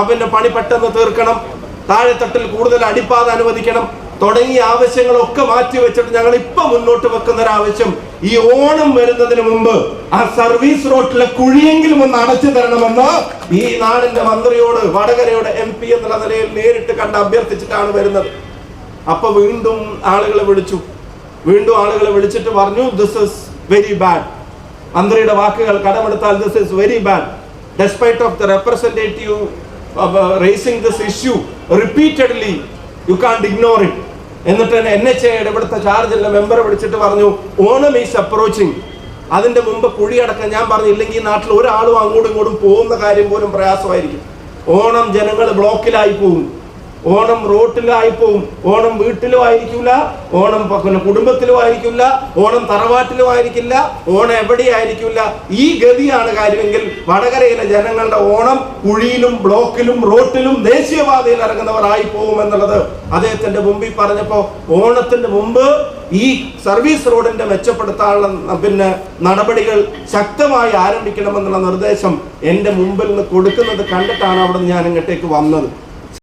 അവന്റെ പണി പെട്ടെന്ന് തീർക്കണം. താഴെത്തട്ടിൽ കൂടുതൽ അടിപ്പാത അനുവദിക്കണം. തുടങ്ങിയ ആവശ്യങ്ങളൊക്കെ മാറ്റി വെച്ചിട്ട് ഞങ്ങൾ ഇപ്പൊ മുന്നോട്ട് വെക്കുന്ന ഒരു ആവശ്യം ഈ ഓണം വരുന്നതിന് മുമ്പ് ആ സർവീസ് റോഡിലെ കുഴിയെങ്കിലും ഒന്ന് അടച്ചു തരണമെന്ന് ഈ നാടിന്റെ മന്ത്രിയോട് വടകരയുടെ എം പി എന്നുള്ള നിലയിൽ നേരിട്ട് കണ്ട് അഭ്യർത്ഥിച്ചിട്ടാണ് വരുന്നത്. അപ്പൊ വീണ്ടും ആളുകളെ വിളിച്ചു. വീണ്ടും ആളുകളെ വിളിച്ചിട്ട് പറഞ്ഞു ദിസ് ഇസ് വെരി ബാഡ് മന്ത്രിയുടെ വാക്കുകൾ കടമെടുത്താൽ this is very bad despite representative of, uh, raising this issue repeatedly, you can't ignore it. എന്നിട്ട് തന്നെ എൻ എച്ച് എയുടെ ഇവിടുത്തെ ചാർജുള്ള മെമ്പർ വിളിച്ചിട്ട് പറഞ്ഞു ഓണം ഈസ് അപ്രോച്ചിങ് അതിന്റെ മുമ്പ് കുഴിയടക്കം ഞാൻ പറഞ്ഞു ഇല്ലെങ്കിൽ ഈ നാട്ടിൽ ഒരാളും അങ്ങോട്ടും ഇങ്ങോട്ടും പോകുന്ന കാര്യം പോലും പ്രയാസമായിരിക്കും. ഓണം ജനങ്ങൾ ബ്ലോക്കിലായി പോകും. ഓണം റോട്ടിലായി പോവും. ഓണം വീട്ടിലും ആയിരിക്കില്ല ഓണം പിന്നെ കുടുംബത്തിലും ആയിരിക്കില്ല ഓണം തറവാട്ടിലും ആയിരിക്കില്ല ഓണം എവിടെയായിരിക്കില്ല ഈ ഗതിയാണ് കാര്യമെങ്കിൽ വടകരയിലെ ജനങ്ങളുടെ ഓണം കുഴിയിലും ബ്ലോക്കിലും റോട്ടിലും ദേശീയപാതയിൽ ഇറങ്ങുന്നവർ ആയി പോകും എന്നുള്ളത് അദ്ദേഹത്തിന്റെ മുമ്പിൽ പറഞ്ഞപ്പോ ഓണത്തിന്റെ മുമ്പ് ഈ സർവീസ് റോഡിന്റെ മെച്ചപ്പെടുത്താനുള്ള പിന്നെ നടപടികൾ ശക്തമായി ആരംഭിക്കണമെന്നുള്ള നിർദ്ദേശം എന്റെ മുമ്പിൽ നിന്ന് കൊടുക്കുന്നത് കണ്ടിട്ടാണ് അവിടെ ഞാൻ ഇങ്ങോട്ടേക്ക് വന്നത്.